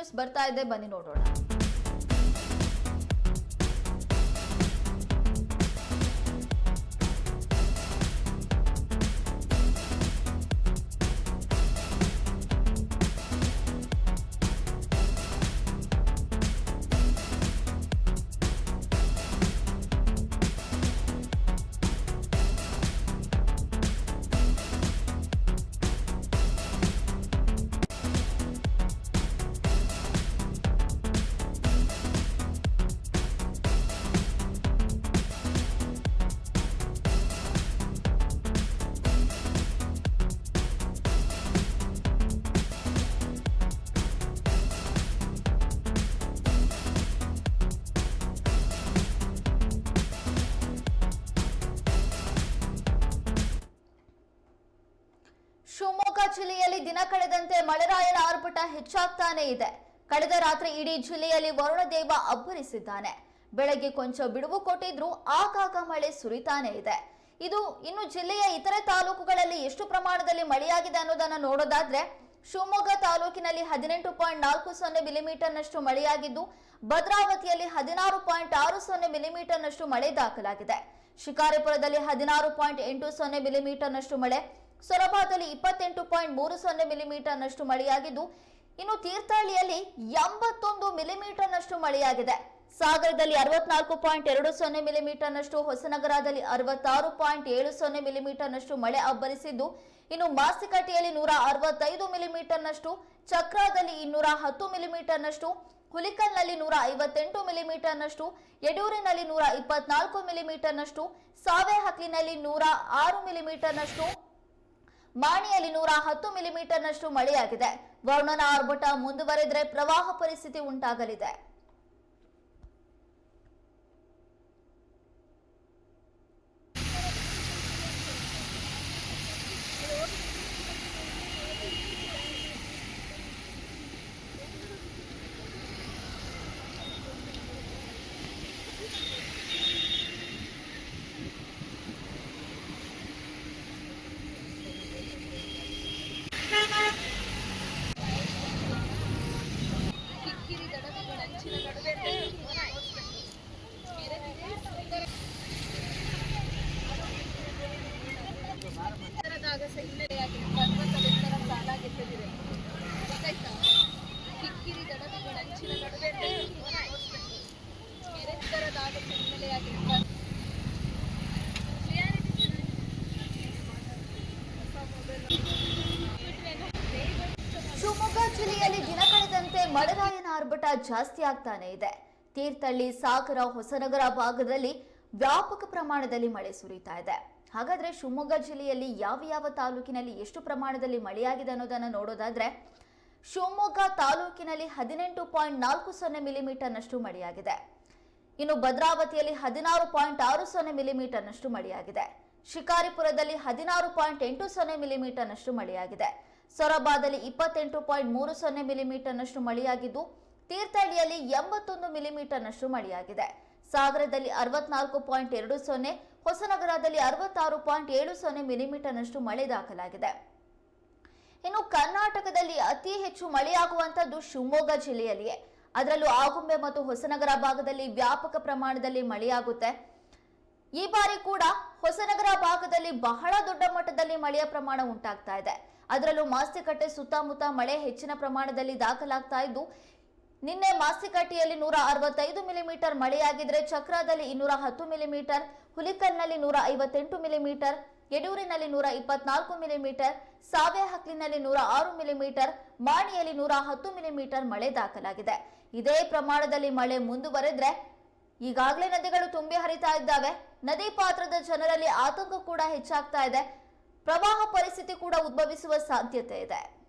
News ಬರ್ತಾ ಇದೆ. ಬನ್ನಿ ನೋಡೋಣ. ಶಿವಮೊಗ್ಗ ಜಿಲ್ಲೆಯಲ್ಲಿ ದಿನ ಕಳೆದಂತೆ ಮಳೆರಾಯನ ಆರ್ಭಟ ಹೆಚ್ಚಾಗ್ತಾನೆ ಇದೆ. ಕಳೆದ ರಾತ್ರಿ ಇಡೀ ಜಿಲ್ಲೆಯಲ್ಲಿ ವರುಣದೇವ ಅಬ್ಬರಿಸಿದ್ದಾನೆ. ಬೆಳಗ್ಗೆ ಕೊಂಚ ಬಿಡುವು ಕೊಟ್ಟಿದ್ರು ಆಗಾಗ ಮಳೆ ಸುರಿತಾನೇ ಇದೆ. ಇದು ಇನ್ನು ಜಿಲ್ಲೆಯ ಇತರೆ ತಾಲೂಕುಗಳಲ್ಲಿ ಎಷ್ಟು ಪ್ರಮಾಣದಲ್ಲಿ ಮಳೆಯಾಗಿದೆ ಅನ್ನೋದನ್ನ ನೋಡೋದಾದ್ರೆ, ಶಿವಮೊಗ್ಗ ತಾಲೂಕಿನಲ್ಲಿ ಹದಿನೆಂಟು ಪಾಯಿಂಟ್ ನಾಲ್ಕು ಸೊನ್ನೆ ಮಿಲಿಮೀಟರ್ನಷ್ಟು ಮಳೆಯಾಗಿದ್ದು, ಭದ್ರಾವತಿಯಲ್ಲಿ ಹದಿನಾರು ಪಾಯಿಂಟ್ ಆರು ಸೊನ್ನೆ ಮಿಲಿಮೀಟರ್ನಷ್ಟು ಮಳೆ ದಾಖಲಾಗಿದೆ. ಶಿಕಾರಿಪುರದಲ್ಲಿ ಹದಿನಾರು ಪಾಯಿಂಟ್ ಎಂಟು ಸೊನ್ನೆ ಮಿಲಿಮೀಟರ್ನಷ್ಟು ಮಳೆ ಸೊರಬಾದಲ್ಲಿ ಇಪ್ಪತ್ತೆಂಟು ಪಾಯಿಂಟ್ ಮೂರು ಸೊನ್ನೆ ಮಿಲಿಮೀಟರ್ನಷ್ಟು ಮಳೆಯಾಗಿದ್ದು, ಇನ್ನು ತೀರ್ಥಹಳ್ಳಿಯಲ್ಲಿ ಎಂಬತ್ತೊಂದು ಮಿಲಿಮೀಟರ್ನಷ್ಟು ಮಳೆಯಾಗಿದೆ. ಸಾಗರದಲ್ಲಿ ಅರವತ್ನಾಲ್ಕು ಪಾಯಿಂಟ್ ಎರಡು ಸೊನ್ನೆ ಮಿಲಿಮೀಟರ್ನಷ್ಟು, ಹೊಸನಗರದಲ್ಲಿ ಅರವತ್ತಾರು ಪಾಯಿಂಟ್ ಏಳು ಸೊನ್ನೆ ಮಿಲಿಮೀಟರ್ನಷ್ಟು ಮಳೆ ಅಬ್ಬರಿಸಿದ್ದು, ಇನ್ನು ಮಾಸಿಕಟ್ಟಿಯಲ್ಲಿ ನೂರ ಅರವತ್ತೈದು ಮಿಲಿಮೀಟರ್ನಷ್ಟು, ಚಕ್ರಾದಲ್ಲಿ ಇನ್ನೂರ ಹತ್ತು ಮಿಲಿಮೀಟರ್ನಷ್ಟು, ಹುಲಿಕಲ್ನಲ್ಲಿ ನೂರ ಐವತ್ತೆಂಟು ಮಿಲಿಮೀಟರ್ನಷ್ಟು, ಯಡೂರಿನಲ್ಲಿ ನೂರ ಇಪ್ಪತ್ನಾಲ್ಕು ಮಿಲಿಮೀಟರ್ನಷ್ಟು, ಸಾವೆಹಕ್ಲಿನಲ್ಲಿ ನೂರ ಆರು ಮಿಲಿಮೀಟರ್ನಷ್ಟು ಮಾಣಿಯಲ್ಲಿ ನೂರ ಹತ್ತು ಮಿಲಿಮೀಟರ್ನಷ್ಟು ಮಳೆಯಾಗಿದೆ. ವರುಣನ ಆರ್ಭಟ ಮುಂದುವರೆದರೆ ಪ್ರವಾಹ ಪರಿಸ್ಥಿತಿ ಉಂಟಾಗಲಿದೆ. ಮಳೆರಾಯನ ಆರ್ಭಟ ಜಾಸ್ತಿ ಆಗ್ತಾನೆ ಇದೆ. ತೀರ್ಥಹಳ್ಳಿ, ಸಾಗರ, ಹೊಸನಗರ ಭಾಗದಲ್ಲಿ ವ್ಯಾಪಕ ಪ್ರಮಾಣದಲ್ಲಿ ಮಳೆ ಸುರಿತಾ ಇದೆ. ಹಾಗಾದ್ರೆ ಶಿವಮೊಗ್ಗ ಜಿಲ್ಲೆಯಲ್ಲಿ ಯಾವ ಯಾವ ತಾಲೂಕಿನಲ್ಲಿ ಎಷ್ಟು ಪ್ರಮಾಣದಲ್ಲಿ ಮಳೆಯಾಗಿದೆ ಅನ್ನೋದನ್ನ ನೋಡೋದಾದ್ರೆ, ಶಿವಮೊಗ್ಗ ತಾಲೂಕಿನಲ್ಲಿ ಹದಿನೆಂಟು ಪಾಯಿಂಟ್ ನಾಲ್ಕು ಸೊನ್ನೆ ಮಿಲಿಮೀಟರ್ನಷ್ಟು ಮಳೆಯಾಗಿದೆ. ಇನ್ನು ಭದ್ರಾವತಿಯಲ್ಲಿ ಹದಿನಾರು ಪಾಯಿಂಟ್ ಆರು ಸೊನ್ನೆ ಮಿಲಿಮೀಟರ್ನಷ್ಟು ಮಳೆಯಾಗಿದೆ. ಶಿಕಾರಿಪುರದಲ್ಲಿ ಹದಿನಾರು ಪಾಯಿಂಟ್ ಎಂಟು ಸೊನ್ನೆ ಮಿಲಿಮೀಟರ್ನಷ್ಟು ಮಳೆಯಾಗಿದೆ. ಸೊರಬಾದಲ್ಲಿ ಇಪ್ಪತ್ತೆಂಟು ಪಾಯಿಂಟ್ ಮೂರು ಸೊನ್ನೆ ಮಿಲಿಮೀಟರ್ನಷ್ಟು ಮಳೆಯಾಗಿದ್ದು, ತೀರ್ಥಹಳ್ಳಿಯಲ್ಲಿ ಎಂಬತ್ತೊಂದು ಮಿಲಿಮೀಟರ್ನಷ್ಟು ಮಳೆಯಾಗಿದೆ. ಸಾಗರದಲ್ಲಿ ಅರವತ್ನಾಲ್ಕು ಪಾಯಿಂಟ್ ಎರಡು ಸೊನ್ನೆ, ಹೊಸನಗರದಲ್ಲಿ ಅರವತ್ತಾರು ಪಾಯಿಂಟ್ ಏಳು ಸೊನ್ನೆ ಮಿಲಿಮೀಟರ್ನಷ್ಟು ಮಳೆ ದಾಖಲಾಗಿದೆ. ಇನ್ನು ಕರ್ನಾಟಕದಲ್ಲಿ ಅತಿ ಹೆಚ್ಚು ಮಳೆಯಾಗುವಂತದ್ದು ಶಿವಮೊಗ್ಗ ಜಿಲ್ಲೆಯಲ್ಲಿಯೇ. ಅದರಲ್ಲೂ ಆಗುಂಬೆ ಮತ್ತು ಹೊಸನಗರ ಭಾಗದಲ್ಲಿ ವ್ಯಾಪಕ ಪ್ರಮಾಣದಲ್ಲಿ ಮಳೆಯಾಗುತ್ತೆ. ಈ ಬಾರಿ ಕೂಡ ಹೊಸನಗರ ಭಾಗದಲ್ಲಿ ಬಹಳ ದೊಡ್ಡ ಮಟ್ಟದಲ್ಲಿ ಮಳೆಯ ಪ್ರಮಾಣ ಉಂಟಾಗ್ತಾ ಇದೆ. ಅದರಲ್ಲೂ ಮಾಸ್ತಿಕಟ್ಟೆ ಸುತ್ತಮುತ್ತ ಮಳೆ ಹೆಚ್ಚಿನ ಪ್ರಮಾಣದಲ್ಲಿ ದಾಖಲಾಗ್ತಾ ಇದ್ದು, ನಿನ್ನೆ ಮಾಸ್ತಿಕಟ್ಟೆಯಲ್ಲಿ ನೂರ ಅರವತ್ತೈದು ಮಿಲಿಮೀಟರ್ ಮಳೆಯಾಗಿದ್ರೆ ಚಕ್ರದಲ್ಲಿ ಇನ್ನೂರ ಹತ್ತು ಮಿಲಿಮೀಟರ್, ಹುಲಿಕಲ್ನಲ್ಲಿ ನೂರ ಐವತ್ತೆಂಟು ಮಿಲಿಮೀಟರ್, ಯಡೂರಿನಲ್ಲಿ ನೂರ ಇಪ್ಪತ್ನಾಲ್ಕು ಮಿಲಿಮೀಟರ್, ಸಾವೆಹಕ್ಲಿನಲ್ಲಿ ನೂರ ಆರು ಮಿಲಿಮೀಟರ್, ಮಾಣಿಯಲ್ಲಿ ನೂರ ಹತ್ತು ಮಿಲಿಮೀಟರ್ ಮಳೆ ದಾಖಲಾಗಿದೆ. ಇದೇ ಪ್ರಮಾಣದಲ್ಲಿ ಮಳೆ ಮುಂದುವರೆದ್ರೆ ಈಗಾಗಲೇ ನದಿಗಳು ತುಂಬಿ ಹರಿತಾ ಇದ್ದಾವೆ. ನದಿ ಪಾತ್ರದ ಜನರಲ್ಲಿ ಆತಂಕ ಕೂಡ ಹೆಚ್ಚಾಗ್ತಾ ಇದೆ. ಪ್ರವಾಹ ಪರಿಸ್ಥಿತಿ ಕೂಡ ಉದ್ಭವಿಸುವ ಸಾಧ್ಯತೆ ಇದೆ.